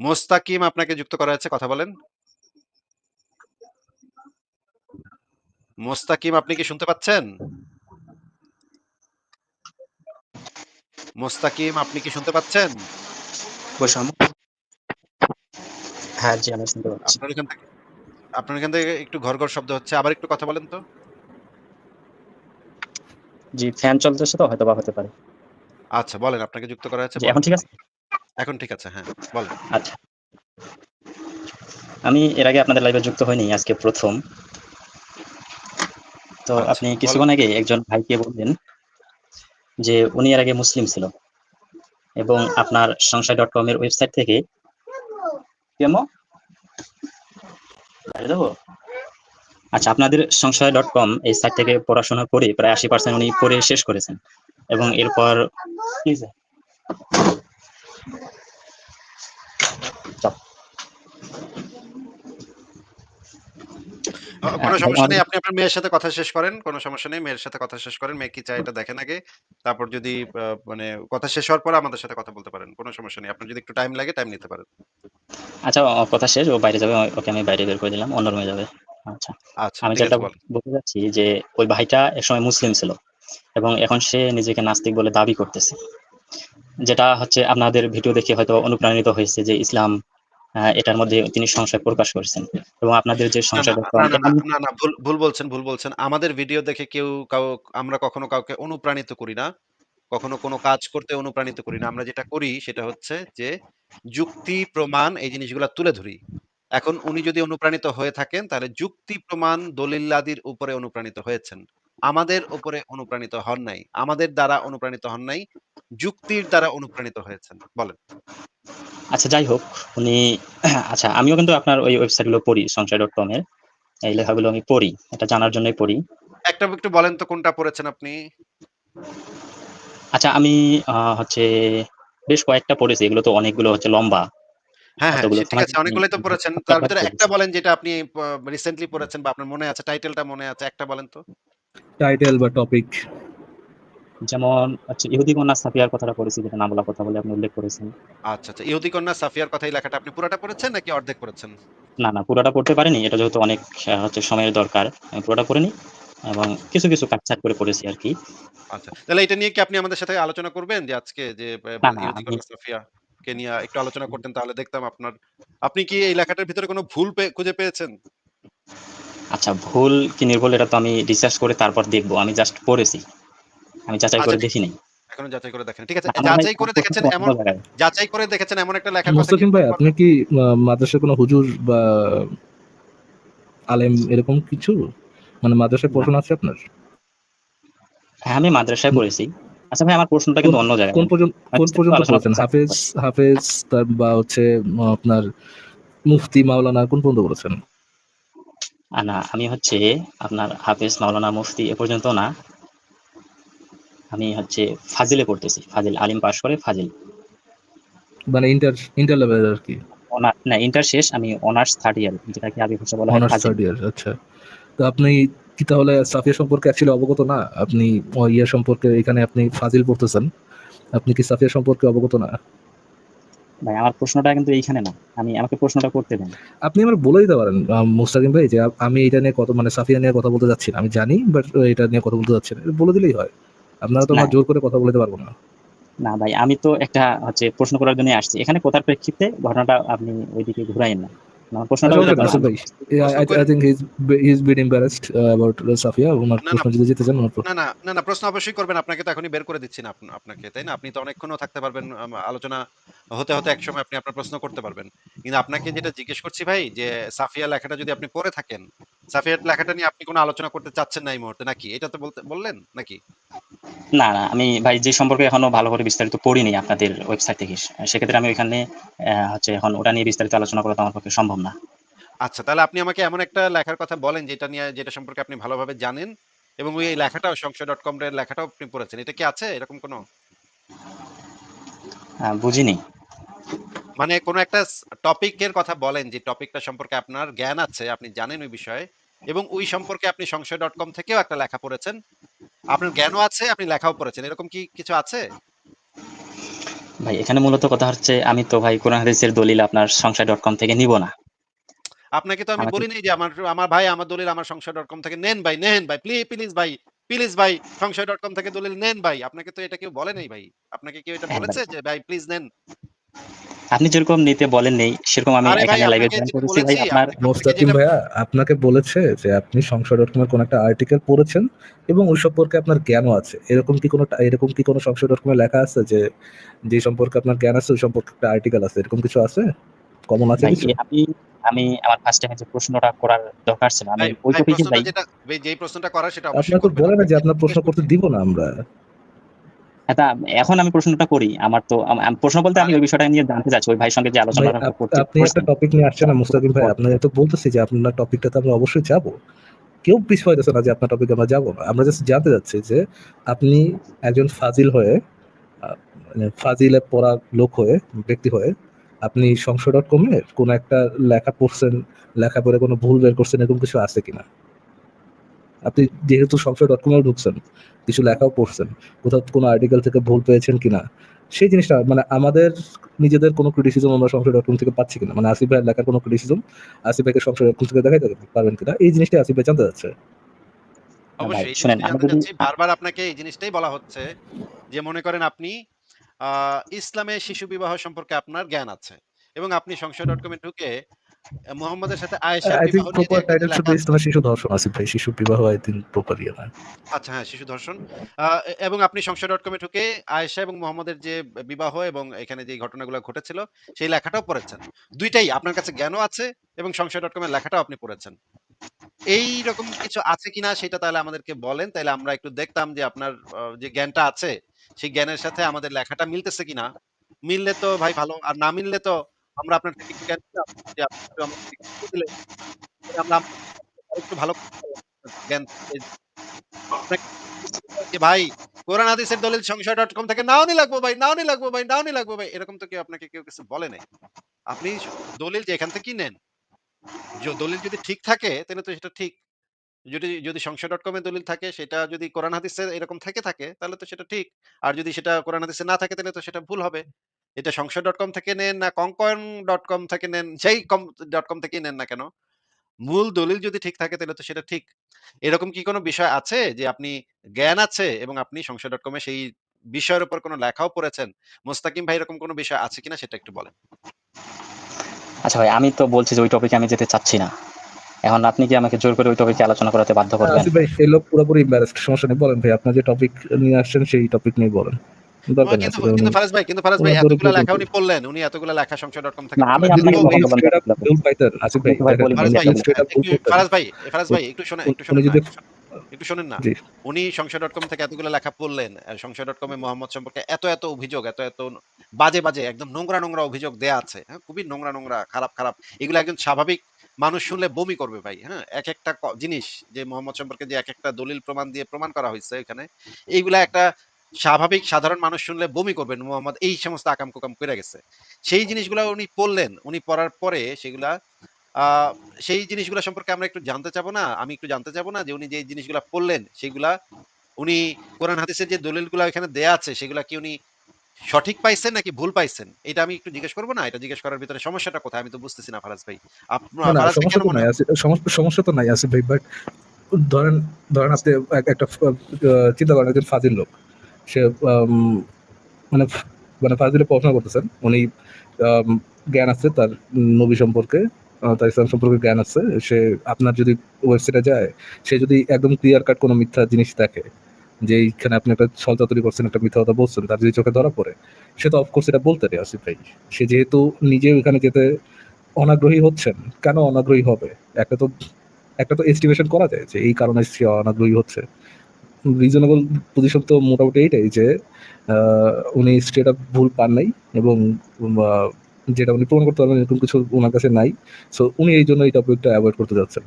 মোস্তাকিম আপনাকে যুক্ত করা হয়েছে। কথা বলেন। মোস্তাকিম আপনি কি শুনতে পাচ্ছেন? মোস্তাকিম আপনি কি শুনতে পাচ্ছেন? হ্যাঁ, জি আমি শুনতে পাচ্ছি। আপনার এখান থেকে আপনার এখান থেকে একটু ঘর, ঘর শব্দ হচ্ছে। আবার একটু কথা বলেন তো। জি, ফ্যান চলতেছে তো হয়তোবা হতে পারে। আচ্ছা বলেন আপনাকে যুক্ত করা হয়েছে। এখন ঠিক আছে? এখন ঠিক আছে। হ্যাঁ, বলেন। আচ্ছা। আমি এর আগে আপনাদের লাইভে যুক্ত হইনি। আজকে প্রথম তো আচ্ছা, আপনি কিছুক্ষণ আগে একজন ভাইকে বললেন যে উনি এর আগে মুসলিম ছিল। এবং আপনার সংসার ডট কম এর ওয়েবসাইট থেকে কি আম্মু? আচ্ছা আপনাদের সংশয় ডট কম এই সাইট থেকে পড়াশোনা করে প্রায় ৮০% উনি পড়ে শেষ করেছেন। এবং এরপর কোন ভাই সমস্যা নেই। আপনি আপনার মেয়ের সাথে কথা শেষ করেন। কোন সমস্যা নেই। মেয়ের সাথে কথা শেষ করেন। মেয়ে কি চায় এটা দেখেন আগে। তারপর যদি মানে কথা শেষ হওয়ার পরে আমাদের সাথে কথা বলতে পারেন। কোন সমস্যা নেই। আপনার যদি একটু টাইম লাগে টাইম নিতে পারেন। আচ্ছা কথা শেষ। ও বাইরে যাবে। ওকে আমি বাইরে বের করে দিলাম। অন্য রুমে যাবে। আচ্ছা। আচ্ছা, আমি যেটা বলতে চাচ্ছি যে ওই ভাইটা একসময় মুসলিম ছিল। এবং এখন সে নিজেকে নাস্তিক বলে দাবি করতেছে। যেটা হচ্ছে আপনাদের ভিডিও দেখে হয়তো অনুপ্রাণিত হয়েছে যে ইসলাম এটার মধ্যে তিনি সংশয় প্রকাশ করেছেন। এবং আপনাদের যে সংশয় না, না, ভুল, বলছেন, ভুল বলছেন। আমাদের ভিডিও দেখে কেউ কাউ আমরা কখনো কাউকে অনুপ্রাণিত করি না। কখনো কোনো কাজ করতে অনুপ্রাণিত করি না। আমরা যেটা করি সেটা হচ্ছে যে যুক্তি, প্রমাণ এই জিনিসগুলা তুলে ধরি। এখন উনি যদি অনুপ্রাণিত হয়ে থাকেন তাহলে যুক্তি, প্রমাণ, দলিলাদির উপরে অনুপ্রাণিত হয়েছেন। আমাদের উপরে অনুপ্রাণিত হন নাই। আমাদের দ্বারা অনুপ্রাণিত হন নাই। যুক্তির দ্বারা অনুপ্রাণিত হয়েছেন। বলেন। আচ্ছা যাই হোক, উনি আচ্ছা আমিও কিন্তু আপনার ওই ওয়েবসাইটগুলো পড়ি সংশয় ডট কম এর। এই লেখাগুলো আমি পড়ি। এটা জানার জন্যই পড়ি। একটা একটু বলেন তো কোনটা পড়েছেন আপনি? আচ্ছা আমি হচ্ছে বেশ কয়েকটা পড়েছি। এগুলো তো অনেকগুলো হচ্ছে লম্বা। হ্যাঁ, হ্যাঁ, ঠিক আছে। অনেকগুলোই তো পড়েছেন। তার ভিতরে একটা বলেন যেটা আপনি রিসেন্টলি পড়েছেন বা আপনার মনে আছে, টাইটেলটা মনে আছে। একটা বলেন তো। টাইটেল বা টপিক। যেমন হচ্ছে ইহুদি কন্যা সাফিয়ার কথাটা পড়েছি যেটা না বলার কথা বলে আপনি উল্লেখ করেছেন। আচ্ছা, আচ্ছা। ইহুদি কন্যা সাফিয়ার কথা এই লেখাটা আপনি পুরাটা পড়েছেন নাকি অর্ধেক পড়েছেন? না, না পুরাটা পড়তে পারিনি। এটা যেহেতু অনেক হচ্ছে সময়ের দরকার। আমি পুরোটা পড়িনি। এবং কিছু, কিছু কাটছাঁট করে পড়েছি আরকি। আচ্ছা। তাহলে এটা নিয়ে কি আপনি আমাদের সাথে আলোচনা করবেন যে আজকে যে ইহুদি কন্যা সাফিয়াকে নিয়ে একটু আলোচনা করতেন তাহলে দেখতাম আপনার আপনি কি এই লেখাটার ভিতরে কোনো ভুল খুঁজে পেয়েছেন? আচ্ছা ভুল কি নির্ভুল এটা তো আমি রিসার্চ করে তারপর দেখব। আমি জাস্ট পড়েছি। আমি যাচাই আচ্ছা করে ঠিক দেখি নাই। এখনও যাচাই করে দেখেন। ঠিক আছে। না, আমার ভাই যাচাই করে দেখেছেন এমন যাচাই করে দেখেছেন এমন একটা কথা কি ভাই আপনি কি মাদ্রাসার কোনো হুজুর বা আলেম এরকম কিছু? মানে মাদ্রাসায়। পড়াশোনা আছে আপনার? হ্যাঁ, আমি মাদ্রাসায় পড়েছি। আচ্ছা ভাই আমার প্রশ্নটা কিন্তু অন্য জায়গায়। কোন পর্যন্ত কোন পর্যন্ত পড়েছেন? হাফেজ হাফেজ তার বা হচ্ছে আপনার মুফতি, মাওলানা কোন পর্যন্ত পড়েছেন? আ না আমি হচ্ছে আপনার হাফেজ, মাওলানা, মুফতি এ পর্যন্ত না। আমি হচ্ছে ফাজিলে পড়তেছি। ফাজিল আলিম পাশ করে ফাজিল। মানে ইন্টার ইন্টার লেভেলের আরকি। অনা না ইন্টার শেষ আমি অনার্স 3rd ইয়ার যেটাকে আরবি ভাষায় বলা হয় অনার্স থার্ড ইয়ার আচ্ছা। তো আপনি কি তাহলে সাফিয়া সম্পর্কে অ্যাকচুয়ালি অবগত না? আপনি ও ইয়া সম্পর্কে এখানে আপনি ফাজিল পড়তেছেন। আপনি কি সাফিয়া সম্পর্কে অবগত না? ভাই আমার প্রশ্নটা কিন্তু এইখানে না। আমি আমাকে প্রশ্নটা করতে দেন। আপনি আমার বলে দিতে পারেন মুস্তাকিম ভাই যে আমি এটা নিয়ে কত মানে সাফিয়া নিয়ে কথা বলতে যাচ্ছি না। আমি জানি বাট এটা নিয়ে কথা বলতে যাচ্ছি না। বলে দিলেই হয়। আপনারা তো। আমার জোর করে কথা বলতে পারব না। না ভাই আমি তো একটা হচ্ছে প্রশ্ন করার জন্য আসছি। এখানে কথার প্রেক্ষিতে ঘটনাটা আপনি ওইদিকে ঘুরাইয়েন না। সাফিয়া। প্রশ্ন অবশ্যই করবেন। আপনাকে তো এখনই বের করে দিচ্ছি না আপনাকে, তাই না? আপনি তো অনেকক্ষণও থাকতে পারবেন আলোচনা হতে, হতে একসময় আপনি আপনার প্রশ্ন করতে পারবেন। কিন্তু আপনাকে যেটা জিজ্ঞেস করছি ভাই যে সাফিয়া লেখাটা যদি আপনি পড়ে থাকেন, সাফিয়ার লেখাটা নিয়ে আপনি কোনো আলোচনা করতে চাচ্ছেন না এই মুহূর্তে নাকি? এটা তো বলতে বললেন নাকি? না, না আমি ভাই যে সম্পর্কে এখনও ভালো করে বিস্তারিত পড়িনি আপনাদের ওয়েবসাইট থেকে। সেক্ষেত্রে আমি ওইখানে হচ্ছে এখন ওটা নিয়ে বিস্তারিত আলোচনা করা তো আমার পক্ষে সম্ভব না। আচ্ছা তাহলে আপনি আমাকে এমন একটা লেখার কথা বলেন যেটা নিয়ে যেটা সম্পর্কে আপনি ভালোভাবে জানেন এবং ওই লেখাটাও সংশয়.com এর লেখাটাও আপনি পড়েছেন। এটা কি আছে এরকম কোনো? বুঝিনি। মানে কোনো একটা টপিকের কথা বলেন যে টপিকটা সম্পর্কে আপনার জ্ঞান আছে, আপনি জানেন ওই বিষয়ে এবং ওই সম্পর্কে আপনি সংশয় ডট কম থেকেও একটা লেখা পড়েছেন। আপনার জ্ঞানও আছে, আপনি লেখাও পড়েছেন। এরকম কি কিছু আছে? ভাই এখানে মূলত কথা হচ্ছে আমি তো ভাই কোরআন হাদিসের দলিল আপনার সংশয় ডট কম থেকে নিব না আপনাকে তো আমি বলি নাই যে আমার আমার ভাই আমার দলিল আমার সংশয় ডট কম থেকে নেন ভাই নেন ভাই প্লিজ প্লিজ ভাই প্লিজ ভাই সংশয় ডট কম থেকে দলিল নেন ভাই আপনাকে তো এটা কেউ বলে নাই ভাই আপনাকে কেউ এটা হ্যাঁ বলেছে যে ভাই প্লিজ নেন আপনি যেরকম নিতে বলেন নেই সেরকম আমি এখানে লাইভে জয়েন করেছি ভাই আপনার মোস্তাকিম ভাইয়া আপনাকে বলেছে যে আপনি সংশয় ডট কমের কোন একটা আর্টিকেল পড়েছেন এবং ওই সম্পর্কে আপনার জ্ঞানও আছে। এরকম কি কোনো এরকম কি কোনো সংশয় ডট কমে লেখা আছে যে যে সম্পর্কে আপনার জ্ঞান আছে ওই সম্পর্কে একটা আর্টিকেল আছে? এরকম কিছু আছে? কমন আছে আমি আমি আমার ফার্স্ট টাইমে যে প্রশ্নটা করার দরকার ছিল আমি ওই টপিকে প্রশ্নটা ভাই যেটা যেই প্রশ্নটা করার সেটা অবশ্যই আপনার তো করবেন বলে না যে আপনি আপনার প্রশ্ন করতে দিব না আমরা। তা এখন আমি প্রশ্নটা করি। আমার তো প্রশ্ন বলতে আমি ওই বিষয়টা নিয়ে জানতে চাচ্ছি ওই ভাইয়ের সঙ্গে যে আলোচনা করতে আপনি একটা টপিক নিয়ে আসছেন না মুস্তাকিম ভাই। আপনার তো বলতেছি যে আপনার টপিকটাতে আমরা অবশ্যই যাব। কেউ পিছু হইতেছে না যে আপনার টপিক আমরা যাব না। আমরা জাস্ট জানতে যাচ্ছি যে আপনি একজন ফাজিল হয়ে মানে ফাজিলে পড়া লোক হয়ে ব্যক্তি হয়ে আপনি সংশয় ডট কমের কোন একটা লেখা পড়ছেন লেখা পড়ে কোনো ভুল বের করছেন এরকম কিছু আছে কিনা? আপনি যেহেতু সংশয় ডট কমেও ঢুকছেন কিছু লেখাও পড়ছেন কোথাও কোনো আর্টিকেল থেকে ভুল পেয়েছেন কিনা সেই জিনিসটা মানে আমাদের নিজেদের কোনো ক্রিটিসিজম আমরা সংশয় ডট কম থেকে পাচ্ছি কিনা মানে আসিফ ভাইয়ের লেখার কোনো ক্রিটিসিজম আসিফ ভাইকে সংশয় ডট কম থেকে দেখাইতে পারবেন কিনা এই জিনিসটা আসিফ ভাই জানতে যাচ্ছে অবশ্যই শুনেন জিনিসটা আমি জানতে যদি চাচ্ছি বারবার আপনাকে এই জিনিসটাই বলা হচ্ছে যে মনে করেন আপনি আহ, ইসলামে শিশু বিবাহ সম্পর্কে আপনার জ্ঞান আছে এবং আপনি সংশয় ডট কমে ঢুকে মোহাম্মদের সাথে বিবাহ প্রপার টাইটেল শুড ইসলামের শিশু ধর্ষণ আসিফ ভাই শিশু বিবাহ আই প্রপার ইয়ে না। আচ্ছা হ্যাঁ শিশু ধর্ষণ। এবং আপনি সংশয় ডট কমে ঢুকে আয়েশা এবং মোহাম্মদের যে বিবাহ এবং এখানে যে ঘটনাগুলো ঘটেছিল সেই লেখাটাও পড়েছেন। দুইটাই আপনার কাছে জ্ঞানও আছে এবং সংশয় ডট কমের লেখাটাও আপনি পড়েছেন। এই রকম কিছু আছে কিনা সেটা তাহলে আমাদেরকে বলেন তাহলে আমরা একটু দেখতাম যে আপনার যে জ্ঞানটা আছে সেই জ্ঞানের সাথে আমাদের লেখাটা মিলতেছে কিনা। মিললে তো ভাই ভালো আর না মিললে তো আমরা আপনার থেকে যে আপনি আমরা একটু ভালো যে ভাই, কোরআন দলিল সংশয় ডট কম থেকে লাগবো ভাই লাগবো ভাই লাগবো ভাই। এরকম তো কেউ আপনাকে কেউ কিছু বলে নাই। আপনি দলিল যে এখান থেকেই নেন। দলিল যদি ঠিক থাকে, তাহলে তো সেটা ঠিক। যদি যদি সংশয় ডট কমে দলিল থাকে, সেটা যদি কোরআন হাদিসে এরকম থেকে থাকে, তাহলে তো সেটা ঠিক। আর যদি সেটা কোরআন হাদিসে না থাকে, তাহলে তো সেটা ভুল হবে। এটা সংশয় ডট কম থেকে নেন না কঙ্কন ডট কম থেকে নেন যেই কম ডট কম থেকেই নেন না কেন? মূল দলিল যদি ঠিক থাকে তাহলে তো সেটা ঠিক। এরকম কি কোনো বিষয় আছে যে আপনি জ্ঞান আছে এবং আপনি সংশয় ডট কমে সেই বিষয়ের উপর কোনো লেখাও পড়েছেন? মোস্তাকিম ভাই এরকম কোনো বিষয় আছে কিনা সেটা একটু বলেন। আচ্ছা ভাই আমি তো বলছি যে ওই টপিকে আমি যেতে চাচ্ছি না। এখন আপনি কি আমাকে জোর করে ওই টপিকে আলোচনা করাতে বাধ্য করবেন? আসিফ ভাই এই লোক পুরোপুরি এম্বারেসড সমস্যা নেই। বলেন ভাই আপনি যে টপিক নিয়ে আসছেন সেই টপিক নিয়ে বলেন। কিন্তু আসিফ ভাই, কিন্তু উনি- ফারাজ ভাই কিন্তু ফারাজ ভাই ওনার দৌড়ে এতগুলা দৌড়ে লেখা উনি পড়লেন উনি এতগুলা লেখা সংশয় থেকে আমি আপনাকে যদি কথা উনি বললাম straight up না। ভুল পাইতেন, আসিফ ভাই, কিন্তু ভাই দেখেন, বলি, ফারাজ ভাই বলি, straight up ভুল একটু- করতেন। ফারাজ ভাই একটু শোনেন একটু উনি শোনেন যদি না, একটু শোনেন। না। উনি সংশয় ডট কম থেকে এতগুলো লেখা পড়লেন সংশয় ডট কমে মোহাম্মদ সম্পর্কে এত এত অভিযোগ এত এত বাজে বাজে একদম নোংরা নোংরা অভিযোগ দেয়া আছে। হ্যাঁ খুবই নোংরা নোংরা খারাপ খারাপ। এগুলো একজন স্বাভাবিক মানুষ শুনলে বমি করবে ভাই হ্যাঁ? এক একটা জিনিস যে মোহাম্মদ সম্পর্কে যে এক একটা দলিল প্রমাণ দিয়ে প্রমাণ করা হয়েছে এখানে এইগুলা একটা স্বাভাবিক সাধারণ মানুষ শুনলে বমি করবেন মোহাম্মদ এই সমস্ত আকাম কুকাম করে গেছে। সেই জিনিসগুলো উনি পড়লেন উনি পড়ার পরে সেগুলা সেই জিনিসগুলো সম্পর্কে আমরা একটু জানতে চাবো না আমি একটু জানতে চাবো না যে উনি যে জিনিসগুলো পড়লেন সেগুলা উনি কোরআন হাদিসের যে দলিলগুলো এখানে দেয়া আছে সেগুলা কি উনি সঠিক পাইছেন নাকি ভুল পাইছেন? এটা আমি একটু জিজ্ঞেস করব না? এটা জিজ্ঞেস করার ভিতরে সমস্যাটা কোথায়? আমি তো বুঝতেছি না ফারাজ ভাই। সমস্যা তো নাই? আসিফ- সমস্যা সমস্যা তো নাই আসিফ ভাই বাট ধরেন ধরেন আপনি একটা চিন্তা করেন একজন ফাজিল লোক। সে মানে মানে ফাজিলে পড়াশোনা করতেছেন। উনি জ্ঞান আছে তার নবী সম্পর্কে তার ইসলাম সম্পর্কে জ্ঞান আছে। সে, আপনার যদি ওয়েবসাইটে যায়, সে যদি একদম ক্লিয়ার কাট কোনো মিথ্যা জিনিস দেখে, যে এইখানে আপনি একটা ছলচা তৈরি করছেন, একটা মিথ্যা কথা বলছেন, তার যদি চোখে ধরা পড়ে, সে তো অফকোর্স এটা বলতে রে আসিফ ভাই। সে যেহেতু নিজে ওইখানে যেতে অনাগ্রহী হচ্ছেন, কেন অনাগ্রহী হবে? একটা তো একটা তো এস্টিমেশন করা যায় যে এই কারণে সে অনাগ্রহী হচ্ছে। রিজনেবল পজিশন তো মোটামুটি এইটাই যে উনি স্ট্রেট আপ ভুল পান নাই এবং যেটা উনি প্রমাণ করতে পারবেন এরকম কিছু ওনার কাছে নাই। সো উনি এই জন্য এই টপিকটা অ্যাভয়েড করতে যাচ্ছেন।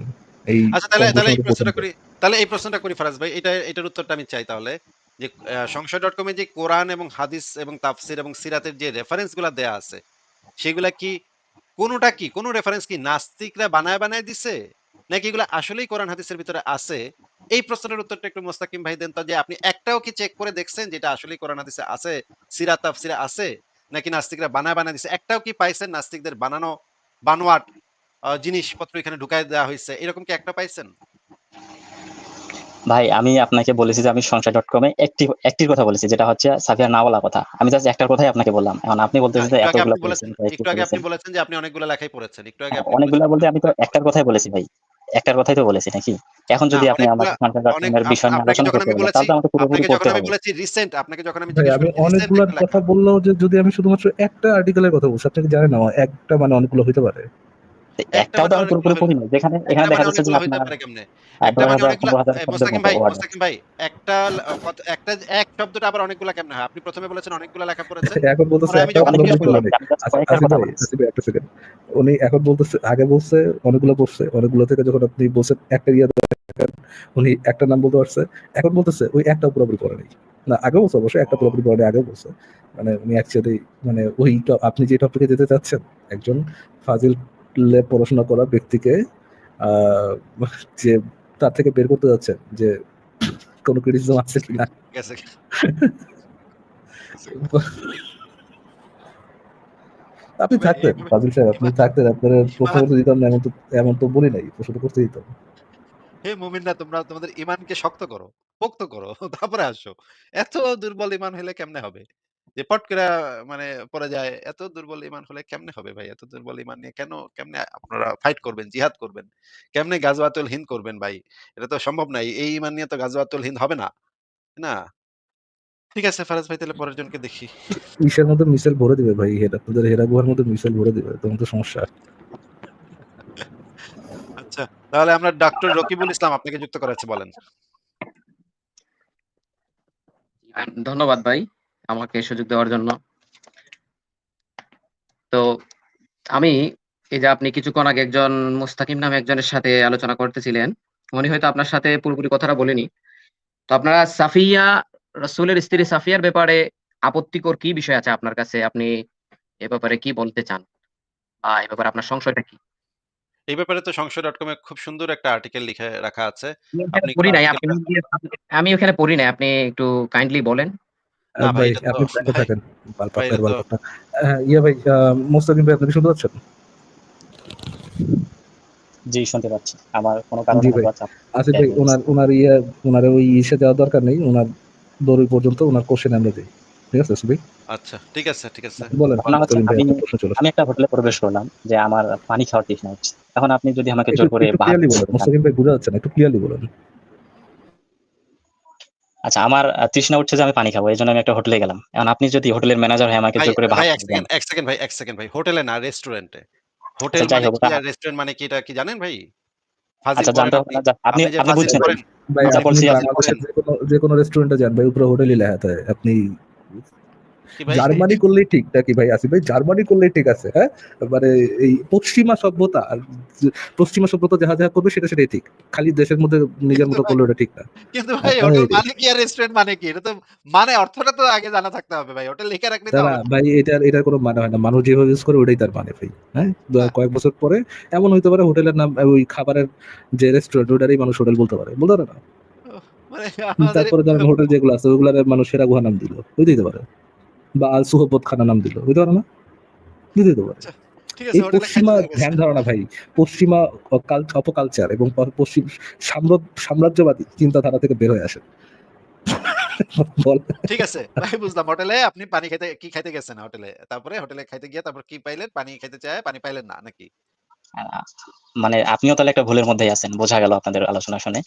এই আচ্ছা তাহলে তাহলে এই প্রশ্নটা করি তাহলে এই প্রশ্নটা করি ফারাজ ভাই এটা এটার উত্তরটা আমি চাই তাহলে যে সংশয় ডট কমে যে কোরআন এবং হাদিস এবং তাফসির এবং সিরাতের যে রেফারেন্সগুলা দেয়া আছে সেগুলা কি কোনোটা কি কোন রেফারেন্স কি নাস্তিকরা বানায় বানায় দিছে? নাকি এগুলো আসলেই কোরআন হাদিসের ভিতরে আছে? এই প্রশ্নের উত্তরটা একটু মোস্তাকিম ভাই দেন তো যে আপনি একটাও কি চেক করে দেখছেন যেটা আসলেই কোরআন হাদিসে আছে? সিরাত তাফসিরে আছে? নাকি নাস্তিকরা বানায় বানায় দিছে? একটাও কি পাইছেন নাস্তিকদের বানানো বানোয়াট জিনিসপত্র এখানে ঢুকাই দেওয়া হয়েছে এরকম কি একটা পাইছেন? ভাই আমি আপনাকে বলেছি যে আমি সংসার ডট কমে একটি একটির কথা বলেছি যেটা হচ্ছে সাফিয়া না বলা কথা। আমি জাস্ট একটার কথাই আপনাকে বললাম। এখন আপনি বলতেছেন যে এতগুলো বলেছেন একটু আগে আপনি বলেছেন যে আপনি অনেকগুলো লেখাই পড়েছেন। একটু আগে আপনি অনেকগুলো বলতে আমি তো একটার কথাই বলেছি ভাই। একটার কথাই তো বলেছি নাকি? এখন যদি আপনি আমার কন্টেন্ট ডট বিষয় নিয়ে আলোচনা করতে বলেন তাহলে আমাকে পুরোপুরি আপনাকে করতে হবে। বলেছি রিসেন্ট আপনাকে যখন আমি জিজ্ঞেস আমি একটা কথা বললাম যে যদি আমি শুধুমাত্র একটা আর্টিকেলের কথা বলছি আপনি কি জানেন না একটা মানে অনেকগুলো হতে পারে? একটাও তো পুরোপুরি পড়ি না যেখানে একটা এখানে দেখা মানে যাচ্ছে যে আপনার পারে কেমনে? আহ, একটা মানে হাজার অনেকগুলা পনেরো হাজার এ, শব্দের মোস্তাকিম ভাই মোস্তাকিম ভাই একটা একটা এক শব্দটা আবার অনেকগুলা কেমনে হয়? আপনি প্রথমে বলেছেন অনেকগুলা লেখা পড়েছেন এখন বলতেছে আমি যখন জিজ্ঞেস করলাম বলে নাই আমি just আসিফ কয়েকটার আসিফ কথা ভাই বলেছি আসিফ ভাই একটা সেকেন্ড উনি এখন বলতেছে আগে বলছে অনেকগুলো বলছে অনেকগুলো থেকে যখন আপনি বলছেন একটা ইয়ে উনি একটা নাম বলতে পারছে। এখন বলতেছে ওই একটা পুরোপুরি করে নাই। না আগে বলছে অবশ্যই একটা। পুরোপুরি করে নাই আগে বলছে। মানে উনি অ্যাকচুয়ালি মানে ওই আপনি যে টপিকে যেতে চাচ্ছেন একজন ফাজিল পড়াশোনা করা ব্যক্তিকে যে তার থেকে বের করতে যাচ্ছেন যে কোনো ক্রিটিসিজম আছে কিনা। আপনি থাকতেন ফাজিল সাহেব আপনি থাকতেন আপনার প্রশ্ন করতে দিতাম না এমন তো এমন তো বলি নাই প্রশ্ন করতে দিতাম। হে মুমিনরা তোমরা তোমাদের ইমানকে শক্ত করো পোক্ত করো তারপরে আসো। এত দুর্বল ইমান হলে কেমনে হবে? যে পট করে মানে পড়ে যায় এত দুর্বল ইমান হলে কেমনে হবে ভাই? এত দুর্বল ইমান নিয়ে কেন কেমনে আপনারা ফাইট করবেন জিহাদ করবেন? কেমনে গাজওয়াতুল হিন্দ করবেন ভাই? এটা তো সম্ভব নাই এই ইমান নিয়ে তো গাজওয়াতুল হিন্দ হবে না। না? ঠিক আছে ফারাজ ভাই তাহলে পরের জনকে দেখি। ইসের মধ্যে মিসাইল ভরে দিবে ভাই হেরা আপনাদের হেরা গুহার মধ্যে মিসাইল ভরে দিবে তখন তো সমস্যা। আচ্ছা তাহলে আমরা ডক্টর রকিবুল ইসলাম আপনাকে যুক্ত করা হচ্ছে বলেন। ধন্যবাদ ভাই। আমাকে সুযোগ দেওয়ার জন্য। তো আমি এই যে আপনি কিছুক্ষণ আগে একজন মুস্তাকিম নামে একজনের সাথে আলোচনা করতেছিলেন উনি হয়তো আপনার সাথে পুরোপুরি কথাটা বলেনি। তো আপনারা সাফিয়া রসুলের স্ত্রী সাফিয়ার ব্যাপারে আপত্তিকর কি বিষয় আছে আপনার কাছে? আপনি এ ব্যাপারে কি বলতে চান? বা এ ব্যাপারে আপনার সংশয়টা কি? এই ব্যাপারে তো সংশয় ডট কমে খুব সুন্দর একটা আর্টিকেল লিখে রাখা আছে। আমি ওখানে পড়ি নাই আপনি একটু কাইন্ডলি বলেন। আহ, ভাই, আপনি থাকেন। ইয়ে ভাই মোস্তাকিম ভাই আপনি শুনতে পাচ্ছেন? জি শুনতে পাচ্ছি। আমার কোনো কারণে ভাই। ওনার ওনার ইয়ে ওনার ওই ইসে যাওয়ার দরকার নেই। ওনার দৌড়ি পর্যন্ত ওনার কোশ্চেন আমরা দিই। ঠিক আছে আসিফ আচ্ছা ঠিক আছে ঠিক আছে। বলেন ভাই আমি- একটা হোটেলে প্রবেশ করলাম যে আমার পানি খাওয়ার তৃষ্ণা হচ্ছে এখন আপনি যদি আমাকে জোর করে ভাই বোঝা যাচ্ছে না একটু ক্লিয়ারলি বলেন। আচ্ছা আমার তৃষ্ণা উঠছে যে আমি পানি খাব এই জন্য আমি একটা হোটেলে গেলাম। এখন আপনি যদি হোটেলের ম্যানেজার হয় আমাকে ভাই জোর করে ভাই এক সেকেন্ড এক সেকেন্ড ভাই এক সেকেন্ড ভাই হোটেলে না রেস্টুরেন্টে। হোটেল আচ্ছা, মানে তা- আর রেস্টুরেন্ট মানে কি এটা কি জানেন ভাই? আচ্ছা জানতে হবে আপনি না আপনি আপনি বুঝছেন। ভাই আচ্ছা, বলছি, যে কোনো রেস্টুরেন্টে যান ভাই উপরে হোটেলই লেখা থাকে। আপনি জার্মানি করলেই ঠিক নাকি ভাই? আসিফ ভাই জার্মানি করলেই ঠিক আছে হ্যাঁ? মানে এই পশ্চিমা সভ্যতা আর পশ্চিমা সভ্যতা যাহা যাহা করবে সেটা সেটাই ঠিক। খালি দেশের মধ্যে নিজের মতো করলে ওটা ঠিক না কিন্তু ভাই হোটেল মানে কি আর রেস্টুরেন্ট মানে কি এটা তো মানে অর্থটা তো আগে জানা থাকতে হবে ভাই হোটেল লিখে রাখলে তো না। ভাই এটার এটার কোনো মানে হয় না। মানুষ যেভাবে ইউজ করে ওটাই তার মানে ভাই হ্যাঁ? হ্যাঁ। কয়েক বছর পরে এমন হইতে পারে হোটেলের নাম ওই খাবারের যে রেস্টুরেন্ট ওটারই মানুষ হোটেল বলতে পারে। বলতে পারে না? মানে তারপরে ধরেন হোটেল যেগুলো আছে ওগুলার মানুষ সেরা গুহা নাম দিল। দিতে পারে। বা আল সুহবত খানা নাম দিল। বুঝতে পারে না? দিতে দিতে পারে। ঠিক আছে এই হোটেলে পশ্চিমা ধ্যান ধারণা ভাই পশ্চিমা অপকালচার এবং পশ্চিম সাম্রাজ্যবাদী চিন্তাধারা থেকে বের হয়ে আসে ঠিক আছে ভাই বুঝলাম। হোটেলে আপনি পানি খাইতে কি খাইতে গেছেন হোটেলে? তারপরে হোটেলে খাইতে গিয়ে তারপর কি পাইলেন? পানি খাইতে চায় পানি পাইলেন না নাকি? মানে আপনিও তাহলে একটা ভুলের মধ্যেই আছেন বোঝা গেল আপনাদের আলোচনা শুনে।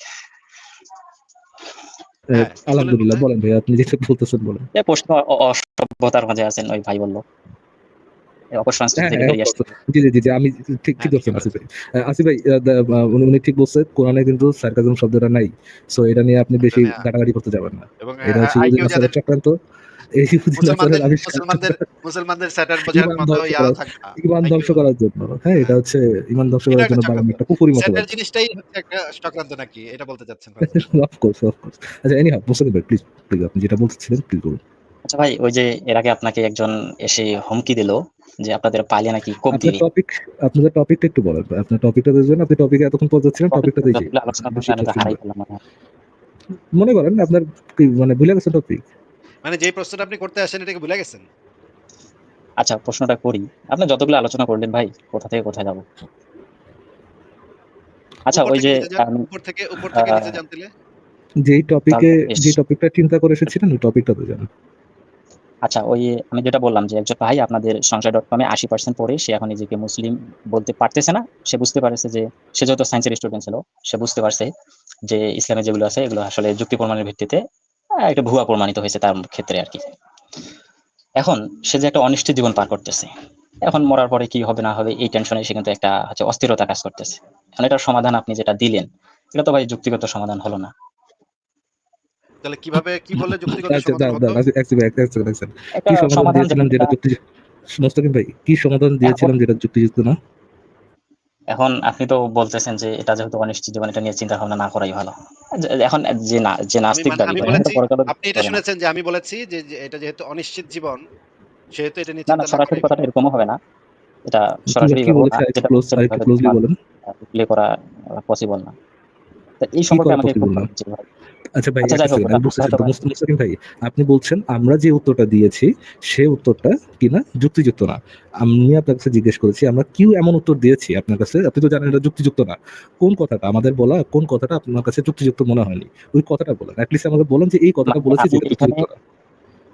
আলহামদুলিল্লাহ বলতে- বলেন ভাই আপনি যেটা বলতেছেন বলেন। এই অ- অসভ্যতার মাঝে আছেন ওই ভাই বলল। এই অপসংস্কৃতি হ্যাঁ, থেকে হ্যাঁ, বেরিয়ে আসতে জি জি জি জি, আমি ঠিক ঠিক হ্যাঁ, বলছেন ঠিক আসিফ ভাই। আসিফ ভাই উনি উনি ঠিক বলছে কোরআনে কিন্তু সার্কাজম শব্দটা নাই। সো এটা নিয়ে আপনি বেশি ঘাটাঘাটি করতে যাবেন না। এটা হচ্ছে চক্রান্ত। মুসলমানদের মুসলমানদের মুসলমানদের স্যাটার বোঝার মতো ধ্বংস ইয়াও করা- থাকবে না। ইমান ধ্বংস করার জন্য হ্যাঁ এটা হচ্ছে ইমান ধ্বংস করার জন্য চক্রান্ত। একটা পুকুরি মতো স্যাটার জিনিসটাই হচ্ছে একটা চক্রান্ত নাকি? এটা বলতে চাচ্ছেন ভাই? অফকোর্স অফকোর্স আচ্ছা এনি হাউ মুসাকিব ভাই প্লিজ প্লিজ আপনি যেটা বলতেছিলেন প্লিজ বলুন। আচ্ছা ভাই ওই যে এর আগে আপনাকে একজন এসে হুমকি দিল যে আপনাদের পালিয়ে নাকি কোপ দিবি টপিক আপনাদের টপিকটা একটু বলেন আপনার টপিকটা দেখবেন আপনি টপিকে এতক্ষণ ছিলেন টপিকটা দেখি। আলোচনা করছি হারাই ফেললাম মনে করেন আপনার মানে ভুলে গেছেন টপিক মানে যেই প্রশ্নটা আপনি করতে আসেন এটাকে ভুলে গেছেন আচ্ছা প্রশ্নটা করি। আপনি যতগুলো আলোচনা করলেন ভাই, কোথা থেকে কোথায় যাব? আচ্ছা ওই যে উপর থেকে উপর থেকে নিচে যান তাইলে। যেই টপিকে যে টপিকটা চিন্তা করে এসেছিলেন ওই টপিকটাতে যান। আচ্ছা ওই আমি যেটা বললাম যে একজন ভাই আপনাদের সংশয়.com এ 80% পড়ে সে এখন নিজেকে মুসলিম বলতে পারতেছে না। সে বুঝতে পারছে যে সে যত সায়েন্সের স্টুডেন্ট ছিল, সে বুঝতে পারছে যে ইসলামে যেগুলো আছে এগুলো আসলে যুক্তি প্রমাণের ভিত্তিতে একটা ভুয়া প্রমাণিত হয়েছে তার ক্ষেত্রে আরকি। এখন সে যে একটা অনিশ্চিত জীবন পার করতেছে। এখন মরার পরে কি হবে না হবে এই টেনশনে সে কিন্তু একটা হচ্ছে অস্থিরতা কাজ করতেছে। এখন এটার সমাধান আপনি যেটা দিলেন, এটা তো ভাই যুক্তিগত সমাধান হলো না। তাহলে কীভাবে কি বললে যুক্তিগত আচ্ছা সমাধান কি সমাধান দিয়েছিলাম যেটা যেটা যুক্তি মোস্তাকিম ভাই কি সমাধান দিয়েছিলাম যেটা যুক্তিযুক্ত না? এখন আপনি তো বলতেছেন যে এটা যেহেতু অনিশ্চিত জীবন এটা নিয়ে চিন্তা ভাবনা না করাই ভালো। যে এখন যে না যে আমি নাস্তিক মানে দাবি আপনি এটা শুনেছেন যে আমি বলেছি যে, এটা যেহেতু অনিশ্চিত জীবন সেহেতু এটা নিয়ে না, না চিন্তা না সরাসরি কথাটা এরকম এরকমও হবে না। এটা সরাসরি বলেন। প্লে করা পসিবল না। তো এই সম্পর্কে আমাকে একটু আচ্ছা ভাই আচ্ছা ভাই আপনি বলছেন আমরা যে উত্তরটা দিয়েছি সে উত্তরটা কিনা যুক্তিযুক্ত না। আমি আপনার কাছে জিজ্ঞেস করেছি আমরা কি এমন উত্তর দিয়েছি আপনার কাছে? আপনি তো জানেন এটা যুক্তিযুক্ত না। কোন কথাটা? আমাদের বলা কোন কথাটা আপনার কাছে যুক্তিযুক্ত মনে হয়নি? ওই কথাটা বলেন। অ্যাটলিস্ট আমাকে বলেন যে এই কথাটা বলেছি আমি যেটা যুক্তিযুক্ত না।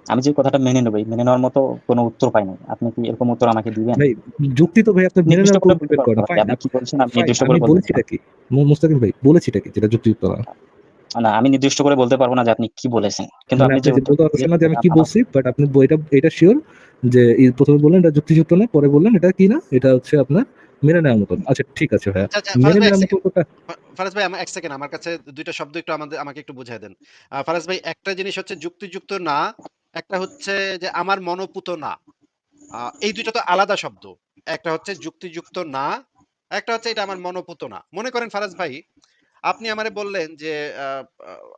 আমি যে কথাটা মেনে নেবই, মেনে নেওয়ার মতো কোনো উত্তর পাই নাই। আপনি কি এরকম উত্তর আমাকে দিবেন? ভাই যুক্তি তো ভাই আপনি মেনে নেওয়ার করে উপর বলতে ডিপেন্ড করে পারব না না ভাই। ফাইন আপনি কি বলছেন নির্দিষ্ট আমি করে বলেছিটা কি? মুস্তাকিম ভাই বলেছিটা কি যেটা যুক্তিযুক্ত না। না আমি নির্দিষ্ট করে বলতে পারব না যে আপনি কি বলেছেন। কিন্তু আপনি যে বলতে পারছেন না যে আমি কি বলছি বাট আপনি এটা এটা শিওর যে প্রথমে বললেন এটা যুক্তিযুক্ত না পরে বললেন এটা কি না এটা হচ্ছে আপনার মেনে নেওয়ার মতন। আচ্ছা ঠিক আছে আচ্ছা, আচ্ছা, ফারাজ মেনে নেওয়ার মতো সেকেন্ড। ফারাজ ভাই আমার এক সেকেন্ড আমার কাছে দুইটা শব্দ একটু আমাদের আমাকে একটু বুঝাই দেন। ফারাজ ভাই একটা জিনিস হচ্ছে যুক্তিযুক্ত না একটা হচ্ছে যে আমার মনোপুত না। আহ, এই দুইটা তো আলাদা শব্দ। একটা হচ্ছে যুক্তিযুক্ত না একটা হচ্ছে এটা আমার মনোপুত না। মনে করেন ফারাজ ভাই আপনি আমারে বললেন যে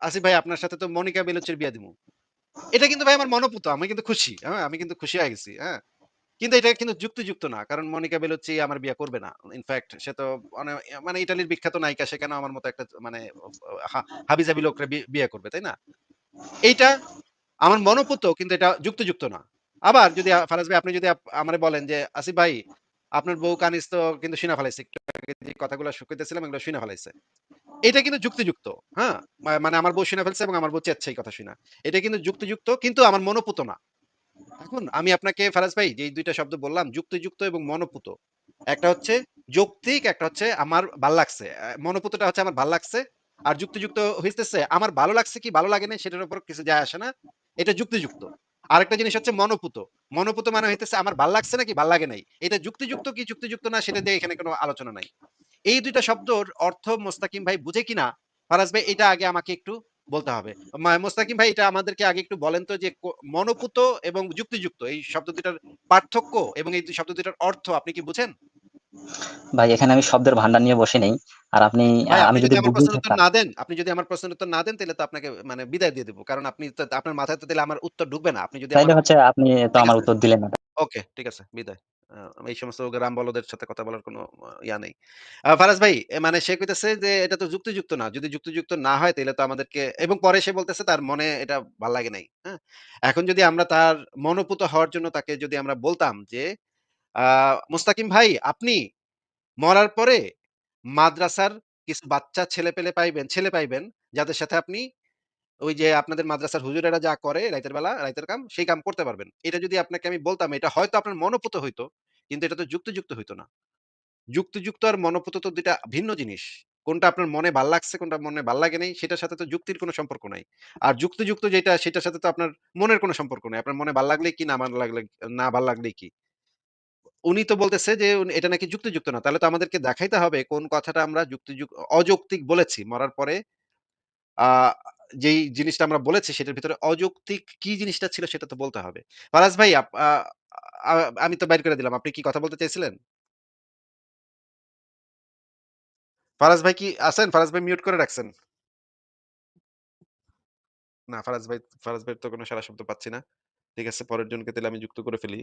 আসিফ ভাই, আপনার সাথে তো মনিকা বেলুচের বিয়া দিমু। এটা কিন্তু ভাই আমার মনোপুত, আমি কিন্তু খুশি হ্যাঁ? আমি কিন্তু খুশি হয়ে গেছি হ্যাঁ? কিন্তু এটা কিন্তু যুক্তিযুক্ত না, কারণ মনিকা বেলুচি আমার বিয়ে করবে না। ইনফ্যাক্ট সে তো মানে মানে ইটালির বিখ্যাত নায়িকা, সে কেন আমার মতো একটা মানে হাবিজাবি লোকরে বিয়ে করবে, তাই না? এইটা আমার মনোপুত, কিন্তু এটা যুক্তিযুক্ত না। আবার যদি ফারাজ ভাই, আপনি যদি আমারে বলেন যে, আসিফ ভাই, আপনার বউ কানিস তো কিন্তু শুনে ফেলাইছে। কথাগুলো শুকাইতেছিলাম এগুলো শুনে ফেলাইছে। এটা কিন্তু যুক্তিযুক্ত হ্যাঁ? মানে আমার বউ শুনে ফেলছে এবং আমার বউ চেচ্ছে এই কথা শুনে। এটা কিন্তু যুক্তিযুক্ত, কিন্তু আমার মনোপুত না। এখন আমি আপনাকে ফারাজ ভাই যে দুইটা শব্দ বললাম, যুক্তিযুক্ত এবং মনোপুত। একটা হচ্ছে যৌক্তিক, একটা হচ্ছে আমার ভালো লাগছে। মনোপুতটা হচ্ছে আমার ভালো লাগছে, আর যুক্তিযুক্ত হইতেছে, আমার ভালো লাগছে কি ভালো লাগে না সেটার উপর কিছু যায় আসে না। এটা যুক্তিযুক্ত। আরেকটা জিনিস হচ্ছে মনোপুত। মনোপুত মানে হইতেছে আমার ভালো লাগছে নাকি ভালো লাগে নাই? এটা যুক্তিযুক্ত কি যুক্তিযুক্ত না সেটা দিয়ে এখানে কোনো আলোচনা নাই। এই দুইটা শব্দর অর্থ মোস্তাকিম ভাই বুঝে কিনা? ফারাজ ভাই এটা আগে আমাকে একটু বলতে হবে। মোস্তাকিম ভাই এটা আমাদেরকে আগে একটু বলেন তো যে মনোপুত এবং যুক্তিযুক্ত এই শব্দ দুটার পার্থক্য এবং এই শব্দ দুটার অর্থ আপনি কি বুঝেন? ভাই এখানে আমি শব্দের ভান্ডার নিয়ে বসে নেই। আর আপনি আমি যদি আমার প্রশ্নের উত্তর না দেন আপনি যদি আমার প্রশ্নের উত্তর না দেন তাহলে তো আপনাকে মানে বিদায় দিয়ে দেবো। কারণ আপনি আপনার মাথায় তো দিলে আমার উত্তর ঢুকবে না। আপনি যদি আমার হচ্ছে আপনি তো আমার উত্তর দিলেন না। ওকে ঠিক আছে বিদায়। এই সমস্ত রাম বলদের সাথে কথা বলার কোনো ইয়া নেই। ফারাজ ভাই মানে সে কইতেছে যে, এটা তো যুক্তিযুক্ত না। যদি যুক্তিযুক্ত না হয় তাহলে তো আমাদেরকে এবং পরে সে বলতেছে, তার মনে এটা ভালো লাগে নাই। হ্যাঁ? এখন যদি আমরা তার মনোপুত হওয়ার জন্য তাকে যদি আমরা বলতাম যে মুস্তাকিম ভাই, আপনি মরার পরে মাদ্রাসার কিছু বাচ্চা ছেলে পেলে পাইবেন, ছেলে পাইবেন, যাদের সাথে আপনি ওই যে আপনাদের মাদ্রাসার হুজুরেরা যা করে রাইতের বেলা, রাইতের কাম, সেই কাম করতে পারবেন। এটা যদি আপনাকে আমি বলতাম, এটা হয়তো আপনার মনোপুত হইতো, কিন্তু এটা তো যুক্তিযুক্ত হইতো না। যুক্তিযুক্ত আর মনোপুত তো দুইটা ভিন্ন জিনিস। কোনটা আপনার মনে ভালো লাগছে, কোনটা মনে ভালো লাগে নাই, সেটার সাথে তো যুক্তির কোনো সম্পর্ক নাই। আর যুক্তিযুক্ত যেটা, সেটার সাথে তো আপনার মনের কোনো সম্পর্ক নাই। আপনার মনে ভালো লাগলে কি, না ভালো লাগলে, না ভালো লাগলেই কি? উনি তো বলতেছে যে এটা নাকি যুক্তিযুক্ত না। তাহলে তো আমাদেরকে দেখাইতে হবে কোন কথাটা আমরা যুক্তিযুক্ত, অযৌক্তিক বলেছি। মরার পরে যেই জিনিসটা আমরা বলেছি সেটার ভিতরে অযৌক্তিক কি জিনিসটা ছিল সেটা তো বলতে হবে। ফারাজ ভাই আমি তো বাইর করে দিলাম। আপনি কি কথা বলতে চাইছিলেন? ফারাজ ভাই কি আছেন? ফারাজ ভাই মিউট করে রাখছেন। না, ফারাজ ভাই ফারাজ ভাই তো কোনো সাড়া শব্দ পাচ্ছি না। ঠিক আছে, পরের জনকে তাহলে আমি যুক্ত করে ফেলি।